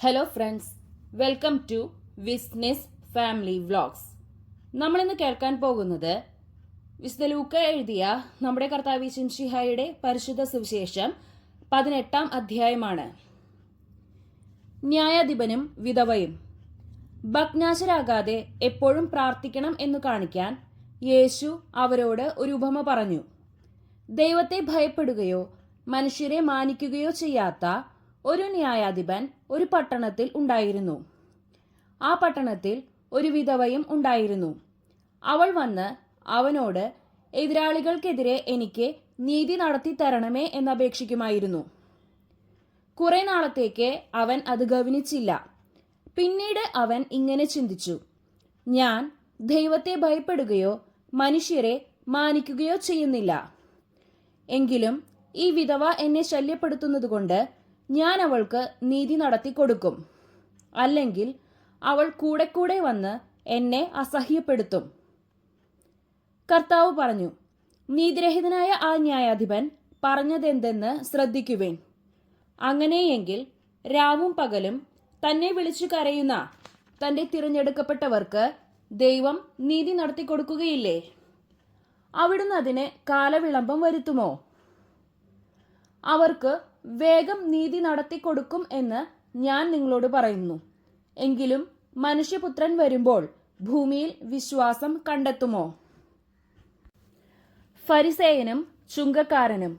Hello friends welcome to Visness family vlogs നമ്മളിന്ന് കേൾക്കാൻ പോകുന്നത് വിശുദ്ധ ലൂക്ക എഴുതിയ നമ്മുടെ കർത്താവ് ശിംഷിഹായുടെ പരിശുദ്ധ സുവിശേഷം പതിനെട്ടാം അധ്യായമാണ്. ന്യായാധിപനും വിധവയും ഭഗ്നാശരാകാതെ എപ്പോഴും പ്രാർത്ഥിക്കണം എന്ന് കാണിക്കാൻ യേശു അവരോട് ഒരു ഉപമ പറഞ്ഞു. ദൈവത്തെ ഭയപ്പെടുകയോ മനുഷ്യരെ മാനിക്കുകയോ ചെയ്യാത്ത ഒരു ന്യായാധിപൻ ഒരു പട്ടണത്തിൽ ഉണ്ടായിരുന്നു. ആ പട്ടണത്തിൽ ഒരു വിധവയും ഉണ്ടായിരുന്നു. അവൾ വന്ന് അവനോട് എതിരാളികൾക്കെതിരെ എനിക്ക് നീതി നടത്തി തരണമേ എന്നപേക്ഷിക്കുമായിരുന്നു. കുറെ നാളത്തേക്ക് അവൻ അത് ഗവനിച്ചില്ല പിന്നീട് അവൻ ഇങ്ങനെ ചിന്തിച്ചു. ഞാൻ ദൈവത്തെ ഭയപ്പെടുകയോ മനുഷ്യരെ മാനിക്കുകയോ ചെയ്യുന്നില്ല. എങ്കിലും ഈ വിധവ എന്നെ ശല്യപ്പെടുത്തുന്നതുകൊണ്ട് ഞാൻ അവൾക്ക് നീതി നടത്തി കൊടുക്കും അല്ലെങ്കിൽ അവൾ കൂടെ കൂടെ വന്ന് എന്നെ അസഹ്യപ്പെടുത്തും. കർത്താവ് പറഞ്ഞു നീതിരഹിതനായ ആ ന്യായാധിപൻ പറഞ്ഞതെന്തെന്ന് ശ്രദ്ധിക്കുവേൻ. അങ്ങനെയെങ്കിൽ രാവും പകലും തന്നെ വിളിച്ചു കരയുന്ന തന്റെ തിരഞ്ഞെടുക്കപ്പെട്ടവർക്ക് ദൈവം നീതി നടത്തി കൊടുക്കുകയില്ലേ അവിടുന്ന് അതിന് കാലവിളംബം വരുത്തുമോ? അവർക്ക് വേഗം നീതി നടത്തി കൊടുക്കും എന്ന് ഞാൻ നിങ്ങളോട് പറയുന്നു. എങ്കിലും മനുഷ്യപുത്രൻ വരുമ്പോൾ ഭൂമിയിൽ വിശ്വാസം കണ്ടെത്തുമോ? ഫരിസേയനും ചുങ്കക്കാരനും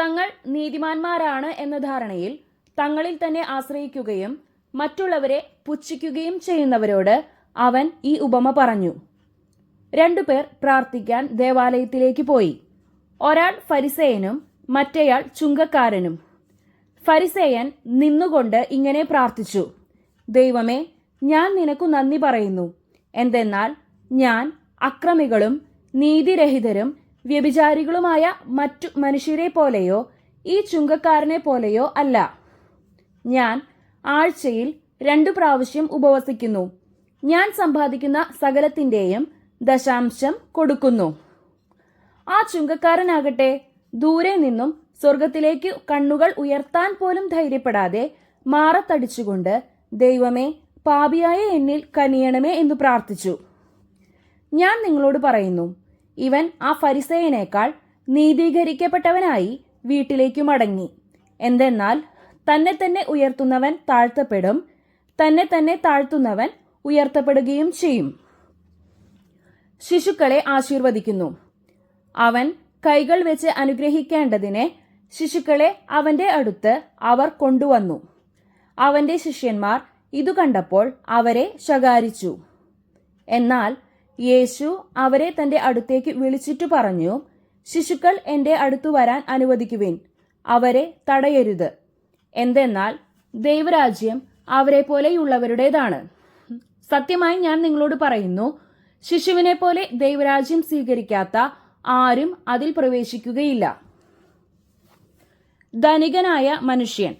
തങ്ങൾ നീതിമാന്മാരാണ് എന്ന ധാരണയിൽ തങ്ങളിൽ തന്നെ ആശ്രയിക്കുകയും മറ്റുള്ളവരെ പുച്ഛിക്കുകയും ചെയ്യുന്നവരോട് അവൻ ഈ ഉപമ പറഞ്ഞു. രണ്ടുപേർ പ്രാർത്ഥിക്കാൻ ദേവാലയത്തിലേക്ക് പോയി. ഒരാൾ ഫരിസേയനും മറ്റേയാൾ ചുങ്കക്കാരനും. ഫരിസേയൻ നിന്നുകൊണ്ട് ഇങ്ങനെ പ്രാർത്ഥിച്ചു. ദൈവമേ ഞാൻ നിനക്കു നന്ദി പറയുന്നു. എന്തെന്നാൽ ഞാൻ അക്രമികളും നീതിരഹിതരും വ്യഭിചാരികളുമായ മറ്റു മനുഷ്യരെ പോലെയോ ഈ ചുങ്കക്കാരനെ പോലെയോ അല്ല. ഞാൻ ആഴ്ചയിൽ രണ്ടു പ്രാവശ്യം ഉപവസിക്കുന്നു. ഞാൻ സമ്പാദിക്കുന്ന സകലത്തിന്റെയും ദശാംശം കൊടുക്കുന്നു. ആ ചുങ്കക്കാരനാകട്ടെ ദൂരെ നിന്നും സ്വർഗത്തിലേക്ക് കണ്ണുകൾ ഉയർത്താൻ പോലും ധൈര്യപ്പെടാതെ മാറത്തടിച്ചുകൊണ്ട് ദൈവമേ പാപിയായ എന്നിൽ കനിയണമേ എന്ന് പ്രാർത്ഥിച്ചു. ഞാൻ നിങ്ങളോട് പറയുന്നു ഇവൻ ആ ഫരിസയനേക്കാൾ നീതീകരിക്കപ്പെട്ടവനായി വീട്ടിലേക്കു മടങ്ങി. എന്തെന്നാൽ തന്നെ തന്നെ ഉയർത്തുന്നവൻ താഴ്ത്തപ്പെടും തന്നെ തന്നെ താഴ്ത്തുന്നവൻ ഉയർത്തപ്പെടുകയും ചെയ്യും. ശിശുക്കളെ ആശീർവദിക്കുന്നു. അവൻ കൈകൾ വെച്ച് അനുഗ്രഹിക്കേണ്ടതിനെ ശിശുക്കളെ അവന്റെ അടുത്ത് അവർ കൊണ്ടുവന്നു. അവന്റെ ശിഷ്യന്മാർ ഇതു കണ്ടപ്പോൾ അവരെ ശകാരിച്ചു. എന്നാൽ യേശു അവരെ തന്റെ അടുത്തേക്ക് വിളിച്ചിട്ടു പറഞ്ഞു ശിശുക്കൾ എന്റെ അടുത്തു വരാൻ അനുവദിക്കുവിൻ അവരെ തടയരുത്. എന്തെന്നാൽ ദൈവരാജ്യം അവരെ പോലെയുള്ളവരുടേതാണ്. സത്യമായി ഞാൻ നിങ്ങളോട് പറയുന്നു ശിശുവിനെ പോലെ ദൈവരാജ്യം സ്വീകരിക്കാത്ത ആരും അതിൽ പ്രവേശിക്കുകയില്ല. ധനികനായ മനുഷ്യൻ.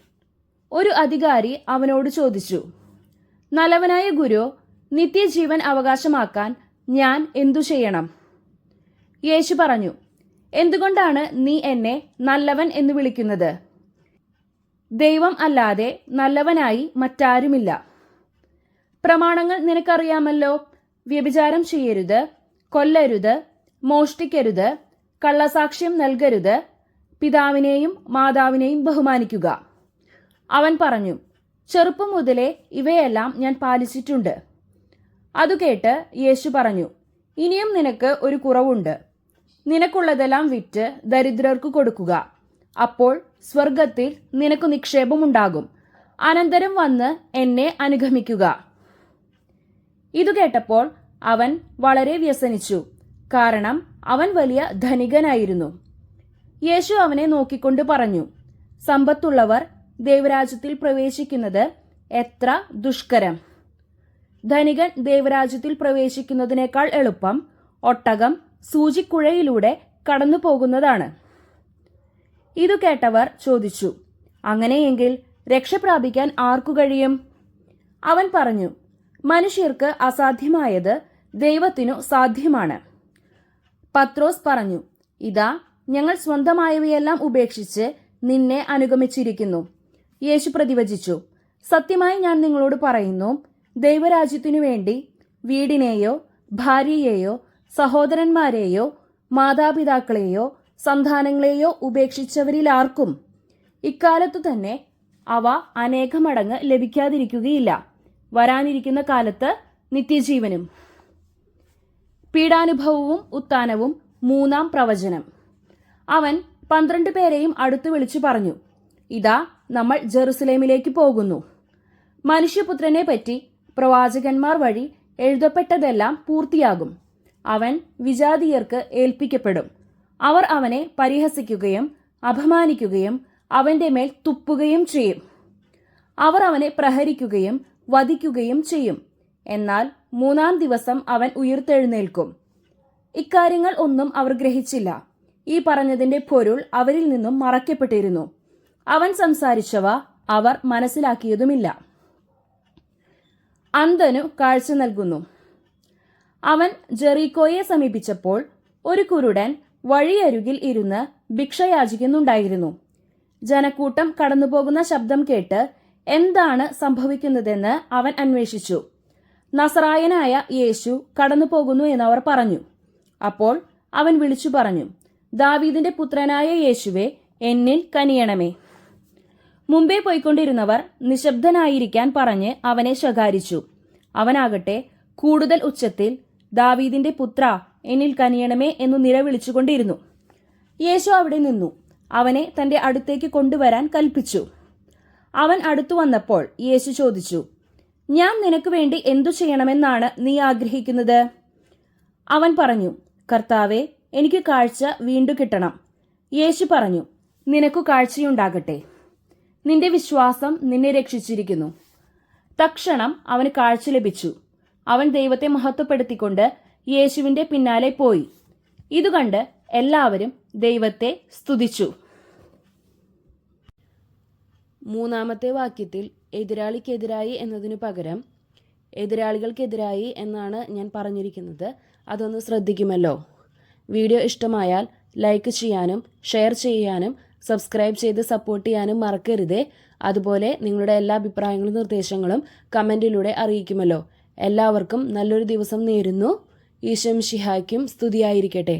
ഒരു അധികാരി അവനോട് ചോദിച്ചു നല്ലവനായ ഗുരു നിത്യജീവൻ അവകാശമാക്കാൻ ഞാൻ എന്തു ചെയ്യണം? യേശു പറഞ്ഞു എന്തുകൊണ്ടാണ് നീ എന്നെ നല്ലവൻ എന്ന് വിളിക്കുന്നത്? ദൈവം അല്ലാതെ നല്ലവനായി മറ്റാരുമില്ല. പ്രമാണങ്ങൾ നിനക്കറിയാമല്ലോ. വ്യഭിചാരം ചെയ്യരുത് കൊല്ലരുത് മോഷ്ടിക്കരുത് കള്ളസാക്ഷ്യം നൽകരുത് പിതാവിനെയും മാതാവിനെയും ബഹുമാനിക്കുക. അവൻ പറഞ്ഞു ചെറുപ്പം മുതലേ ഇവയെല്ലാം ഞാൻ പാലിച്ചിട്ടുണ്ട്. അതു കേട്ട് യേശു പറഞ്ഞു ഇനിയും നിനക്ക് ഒരു കുറവുണ്ട്. നിനക്കുള്ളതെല്ലാം വിറ്റ് ദരിദ്രർക്ക് കൊടുക്കുക. അപ്പോൾ സ്വർഗത്തിൽ നിനക്ക് നിക്ഷേപമുണ്ടാകും. അനന്തരം വന്ന് എന്നെ അനുഗമിക്കുക. ഇതു കേട്ടപ്പോൾ അവൻ വളരെ വ്യസനിച്ചു. കാരണം അവൻ വലിയ ധനികനായിരുന്നു. യേശു അവനെ നോക്കിക്കൊണ്ട് പറഞ്ഞു സമ്പത്തുള്ളവർ ദേവരാജ്യത്തിൽ പ്രവേശിക്കുന്നത് എത്ര ദുഷ്കരം. ധനികൻ ദേവരാജ്യത്തിൽ പ്രവേശിക്കുന്നതിനേക്കാൾ എളുപ്പം ഒട്ടകം സൂചിക്കുഴയിലൂടെ കടന്നു പോകുന്നതാണ് ഇതു കേട്ടവർ ചോദിച്ചു അങ്ങനെയെങ്കിൽ രക്ഷപ്രാപിക്കാൻ ആർക്കു കഴിയും? അവൻ പറഞ്ഞു മനുഷ്യർക്ക് അസാധ്യമായത് ദൈവത്തിനു സാധ്യമാണ്. പത്രോസ് പറഞ്ഞു ഇതാ ഞങ്ങൾ സ്വന്തമായവയെല്ലാം ഉപേക്ഷിച്ച് നിന്നെ അനുഗമിച്ചിരിക്കുന്നു. യേശു പ്രതിവചിച്ചു സത്യമായി ഞാൻ നിങ്ങളോട് പറയുന്നു ദൈവരാജ്യത്തിനു വേണ്ടി വീടിനെയോ ഭാര്യയെയോ സഹോദരന്മാരെയോ മാതാപിതാക്കളെയോ സന്താനങ്ങളെയോ ഉപേക്ഷിച്ചവരിൽ ആർക്കും ഇക്കാലത്തു തന്നെ അവ അനേകമടങ്ങ് ലഭിക്കാതിരിക്കുകയില്ല. വരാനിരിക്കുന്ന കാലത്ത് നിത്യജീവനും. പീഡാനുഭവവും ഉത്താനവും മൂന്നാം പ്രവചനം. അവൻ പന്ത്രണ്ട് പേരെയും അടുത്തു വിളിച്ചു പറഞ്ഞു. ഇതാ നമ്മൾ ജെറുസലേമിലേക്ക് പോകുന്നു. മനുഷ്യപുത്രനെ പറ്റി പ്രവാചകന്മാർ വഴി എഴുതപ്പെട്ടതെല്ലാം പൂർത്തിയാകും. അവൻ വിജാതീയർക്ക് ഏൽപ്പിക്കപ്പെടും. അവർ അവനെ പരിഹസിക്കുകയും അപമാനിക്കുകയും അവന്റെ മേൽ തുപ്പുകയും ചെയ്യും. അവർ അവനെ പ്രഹരിക്കുകയും വധിക്കുകയും ചെയ്യും. എന്നാൽ മൂന്നാം ദിവസം അവൻ ഉയർത്തെഴുന്നേൽക്കും. ഇക്കാര്യങ്ങൾ ഒന്നും അവർ ഗ്രഹിച്ചില്ല. ഈ പറഞ്ഞതിന്റെ പൊരുൾ അവരിൽ നിന്നും മറക്കപ്പെട്ടിരുന്നു അവൻ സംസാരിച്ചവ അവർ മനസ്സിലാക്കിയതുമില്ല. അന്ധനു കാഴ്ച നൽകുന്നു. അവൻ ജെറീക്കോയെ സമീപിച്ചപ്പോൾ ഒരു കുരുടൻ വഴിയരുകിൽ ഇരുന്ന് ഭിക്ഷയാചിക്കുന്നുണ്ടായിരുന്നു. ജനക്കൂട്ടം കടന്നുപോകുന്ന ശബ്ദം കേട്ട് എന്താണ് സംഭവിക്കുന്നതെന്ന് അവൻ അന്വേഷിച്ചു. നസറായനായ യേശു കടന്നുപോകുന്നു എന്നവർ പറഞ്ഞു. അപ്പോൾ അവൻ വിളിച്ചു പറഞ്ഞു ദാവീദിന്റെ പുത്രനായ യേശുവെ എന്നിൽ കനിയണമേ. മുമ്പേ പോയിക്കൊണ്ടിരുന്നവർ നിശബ്ദനായിരിക്കാൻ പറഞ്ഞ് അവനെ ശകാരിച്ചു. അവനാകട്ടെ കൂടുതൽ ഉച്ചത്തിൽ ദാവീദിന്റെ പുത്ര എന്നിൽ കനിയണമേ എന്ന് നിലവിളിച്ചുകൊണ്ടിരുന്നു. യേശു അവിടെ നിന്നു. അവനെ തന്റെ അടുത്തേക്ക് കൊണ്ടുവരാൻ കൽപ്പിച്ചു. അവൻ അടുത്തു വന്നപ്പോൾ യേശു ചോദിച്ചു ഞാൻ നിനക്ക് വേണ്ടി എന്തു ചെയ്യണമെന്നാണ് നീ ആഗ്രഹിക്കുന്നത്? അവൻ പറഞ്ഞു കർത്താവെ എനിക്ക് കാഴ്ച വീണ്ടും കിട്ടണം. യേശു പറഞ്ഞു നിനക്കു കാഴ്ചയുണ്ടാകട്ടെ. നിന്റെ വിശ്വാസം നിന്നെ രക്ഷിച്ചിരിക്കുന്നു. തക്ഷണം അവന് കാഴ്ച ലഭിച്ചു. അവൻ ദൈവത്തെ മഹത്വപ്പെടുത്തിക്കൊണ്ട് യേശുവിന്റെ പിന്നാലെ പോയി. ഇതുകണ്ട് എല്ലാവരും ദൈവത്തെ സ്തുതിച്ചു. മൂന്നാമത്തെ വാക്യത്തിൽ എതിരാളിക്കെതിരായി എന്നതിനു പകരം എതിരാളികൾക്കെതിരായി എന്നാണ് ഞാൻ പറഞ്ഞിരിക്കുന്നത്. അതൊന്ന് ശ്രദ്ധിക്കുമല്ലോ. വീഡിയോ ഇഷ്ടമായാൽ ലൈക്ക് ചെയ്യാനും ഷെയർ ചെയ്യാനും സബ്സ്ക്രൈബ് ചെയ്ത് സപ്പോർട്ട് ചെയ്യാനും മറക്കരുതേ. അതുപോലെ നിങ്ങളുടെ എല്ലാ അഭിപ്രായങ്ങളും നിർദ്ദേശങ്ങളും കമന്റിലൂടെ അറിയിക്കുമല്ലോ. എല്ലാവർക്കും നല്ലൊരു ദിവസം നേരുന്നു. ഈശം ഷിഹായ്ക്കും സ്തുതിയായിരിക്കട്ടെ.